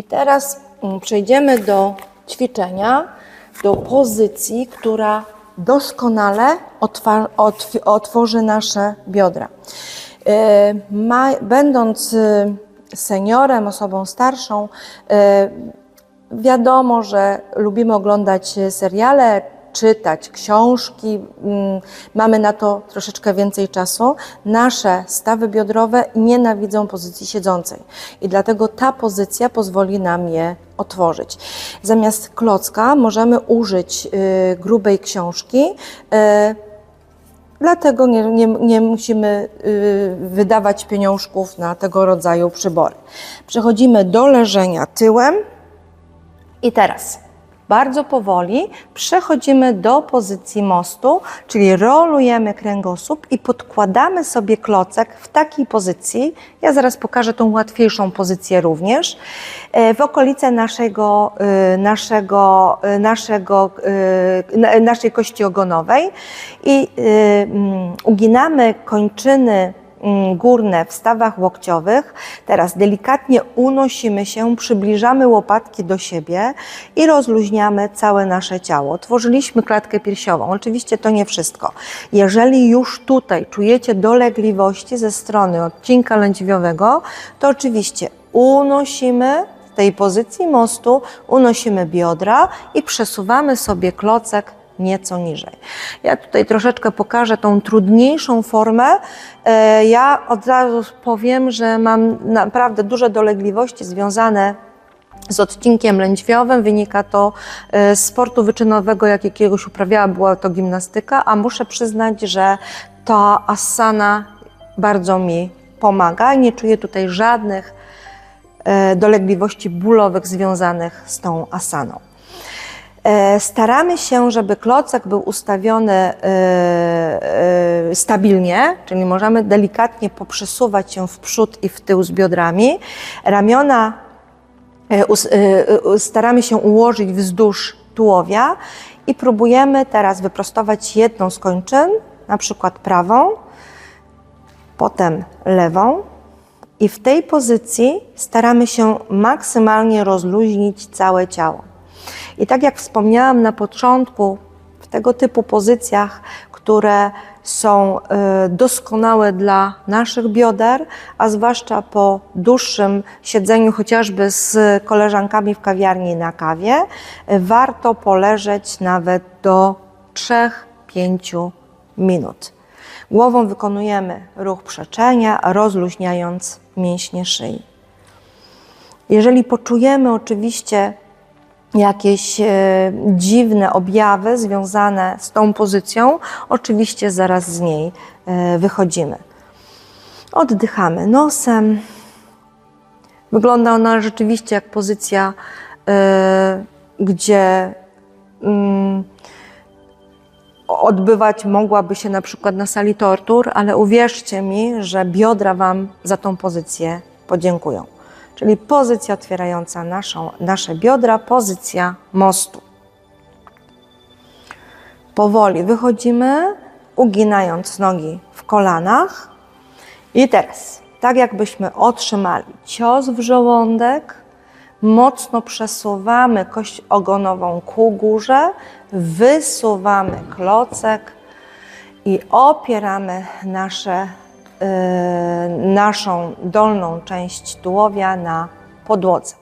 I teraz mm, przejdziemy do ćwiczenia, do pozycji, która doskonale otworzy nasze biodra. E, będąc y, seniorem, osobą starszą, e, Wiadomo, że lubimy oglądać seriale, czytać książki, mm, mamy na to troszeczkę więcej czasu. Nasze stawy biodrowe nienawidzą pozycji siedzącej i dlatego ta pozycja pozwoli nam je otworzyć. Zamiast klocka możemy użyć y, grubej książki. y, Dlatego nie, nie, nie musimy y, wydawać pieniążków na tego rodzaju przybory. Przechodzimy do leżenia tyłem. I teraz bardzo powoli przechodzimy do pozycji mostu, czyli rolujemy kręgosłup i podkładamy sobie klocek w takiej pozycji. Ja zaraz pokażę tą łatwiejszą pozycję również. e, W okolice naszego, y, naszego, y, naszego, y, na- naszej kości ogonowej i mm, uginamy kończyny górne w stawach łokciowych. Teraz delikatnie unosimy się, przybliżamy łopatki do siebie i rozluźniamy całe nasze ciało. Tworzyliśmy klatkę piersiową. Oczywiście to nie wszystko. Jeżeli już tutaj czujecie dolegliwości ze strony odcinka lędźwiowego, to oczywiście unosimy w tej pozycji mostu, unosimy biodra i przesuwamy sobie klocek nieco niżej. Ja tutaj troszeczkę pokażę tą trudniejszą formę. E, Ja od razu powiem, że mam naprawdę duże dolegliwości związane z odcinkiem lędźwiowym. Wynika to e, z sportu wyczynowego, jak jakiegoś uprawiała, była to gimnastyka, a muszę przyznać, że ta asana bardzo mi pomaga i nie czuję tutaj żadnych e, dolegliwości bólowych związanych z tą asaną. E, Staramy się, żeby klocek był ustawiony e, e, stabilnie, czyli możemy delikatnie poprzesuwać się w przód i w tył z biodrami. Ramiona staramy się ułożyć wzdłuż tułowia i próbujemy teraz wyprostować jedną z kończyn, na przykład prawą, potem lewą. I w tej pozycji staramy się maksymalnie rozluźnić całe ciało. I tak jak wspomniałam na początku, w tego typu pozycjach, które są e, doskonałe dla naszych bioder, a zwłaszcza po dłuższym siedzeniu chociażby z koleżankami w kawiarni na kawie, e, warto poleżeć nawet do 3-5 minut. Głową wykonujemy ruch przeczenia, rozluźniając mięśnie szyi. Jeżeli poczujemy oczywiście jakieś e, dziwne objawy związane z tą pozycją, oczywiście zaraz z niej e, wychodzimy. Oddychamy nosem. Wygląda ona rzeczywiście jak pozycja, e, gdzie mm, odbywać mogłaby się na przykład na sali tortur, ale uwierzcie mi, że biodra Wam za tą pozycję podziękują. Czyli pozycja otwierająca naszą, nasze biodra, pozycja mostu. Powoli wychodzimy, uginając nogi w kolanach. I teraz, tak jakbyśmy otrzymali cios w żołądek, mocno przesuwamy kość ogonową ku górze, wysuwamy klocek i opieramy nasze, naszą dolną część tułowia na podłodze.